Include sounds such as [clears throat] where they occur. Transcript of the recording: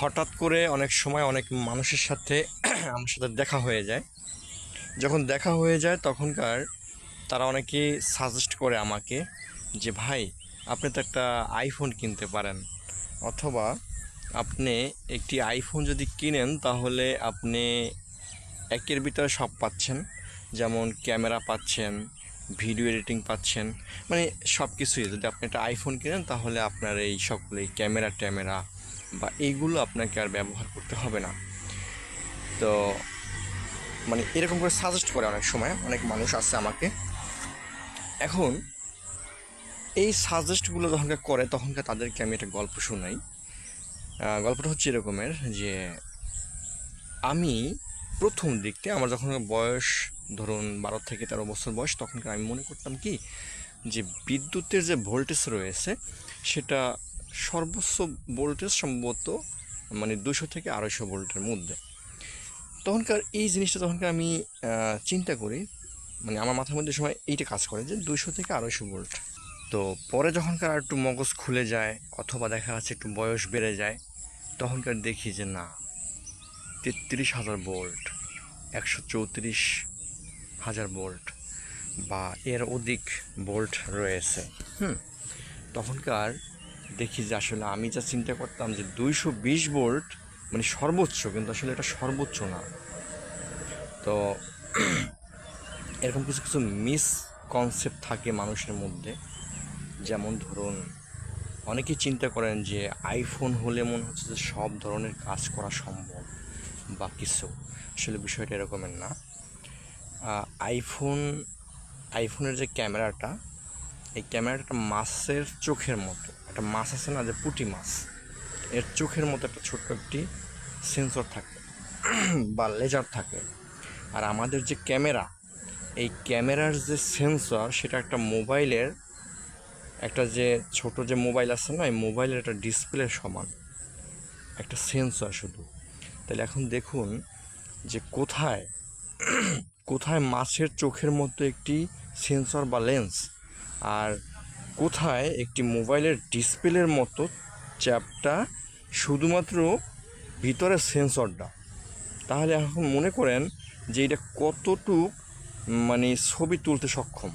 হঠাৎ করে অনেক সময় অনেক মানুষের সাথে [clears throat] আমার সাথে দেখা হয়ে যায়। যখন দেখা হয়ে যায় তখনকার তারা অনেকেই সাজেস্ট করে আমাকে যে, ভাই, আপনি তো একটা আইফোন কিনতে পারেন। অথবা আপনি একটি আইফোন যদি কিনেন তাহলে আপনি একের ভিতরে সব পাচ্ছেন। যেমন ক্যামেরা পাচ্ছেন ভিডিও এডিটিং পাচ্ছেন। মানে সব কিছুই যদি আপনি একটা আইফোন কিনেন তাহলে আপনার এই সকল এই ক্যামেরা ট্যামেরা বা এইগুলো আপনাকে আর ব্যবহার করতে হবে না। তো মানে এরকম করে সাজেস্ট করে অনেক সময়, অনেক মানুষ আছে আমাকে। এখন এই সাজেস্টগুলো যখনকার করে তখনকার তাদেরকে আমি একটা গল্প শোনাই। গল্পটা হচ্ছে এরকমের যে, আমি প্রথম দিকতে আমার যখন বয়স ধরুন বারো থেকে তেরো বছর বয়স, তখনকার আমি মনে করতাম কি? যে বিদ্যুতের যে ভোল্টেজ রয়েছে, সেটা সর্বোচ্চ ভোল্টেজ সম্ভবত মানে দুশো থেকে আড়াইশো ভোল্টের মধ্যে। তখনকার এই জিনিসটা তখনকার আমি চিন্তা করি মানে আমার মাথার মধ্যে সময় এইটা কাজ করে যে দুশো থেকে আড়াইশো ভোল্ট। তো পরে যখনকার একটু মগজ খুলে যায় অথবা দেখা যাচ্ছে একটু বয়স বেড়ে যায়, তখনকার দেখি যে না, তেত্রিশ হাজার ভোল্ট, একশো চৌত্রিশ হাজার ভোল্ট বা এর অধিক ভোল্ট রয়েছে। হুম, তখনকার দেখি যে আসলে আমি যা চিন্তা করতাম যে দুইশো বিশ ভোল্ট মানে সর্বোচ্চ, কিন্তু আসলে এটা সর্বোচ্চ না। তো [clears throat] এরকম কিছু কিছু মিস কনসেপ্ট থাকে মানুষের মধ্যে। যেমন ধরুন, অনেকেই চিন্তা করেন যে আইফোন হলে মনে হচ্ছে যে সব ধরনের কাজ করা সম্ভব বা কিছু। আসলে বিষয়টা এরকমের না। আইফোন আইফোনের যে ক্যামেরাটা, এই ক্যামেরাটা মাছের চোখের মতো। একটা মাছ আছে না, যে পুঁটি মাছ, এর চোখের মতো একটা ছোট্ট একটি সেন্সর থাকে, [clears throat] বা লেজার থাকে। আর আমাদের যে ক্যামেরা, এই ক্যামেরার যে সেন্সর সেটা একটা মোবাইলের, একটা যে ছোট যে মোবাইল আছে না, এই মোবাইলের একটা ডিসপ্লে সমান। একটা সেন্সর শুধু। তাহলে এখন দেখুন যে কোথায় [clears throat] কোথায় মাছের চোখের মতো একটি সেন্সর বা লেন্স আর কোথায় একটি মোবাইলের ডিসপ্লের মতো চ্যাপটা শুধুমাত্র ভিতরে সেন্সরটা? তাহলে এখন মনে করেন যে এটা কতটুক মানে ছবি তুলতে সক্ষম?